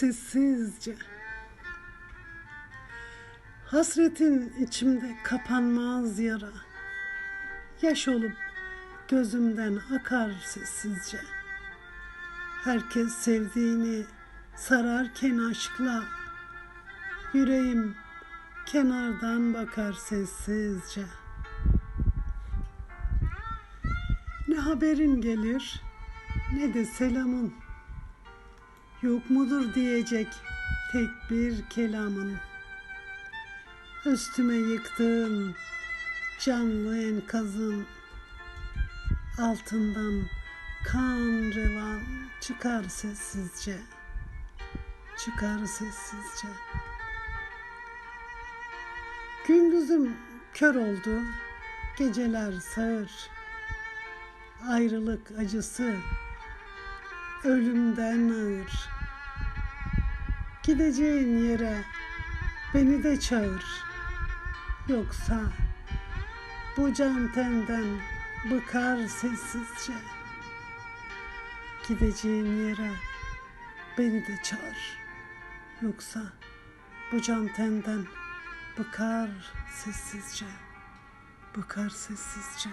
sessizce. Hasretin içimde kapanmaz yara. Yaş olup gözümden akar sessizce. Herkes sevdiğini sararken aşkla yüreğim kenardan bakar sessizce. Ne haberin gelir ne de selamın. Yok mudur diyecek tek bir kelamın. Üstüme yıktığın canlı enkazın altından kan revan çıkar sessizce. Çıkar sessizce. Gündüzüm kör oldu, geceler sağır. Ayrılık acısı ölümden ağır. Gideceğin yere beni de çağır. Yoksa bu can tenden bıkar sessizce. Gideceğin yere beni de çağır. Yoksa bu can tenden bıkar sessizce. Bıkar sessizce.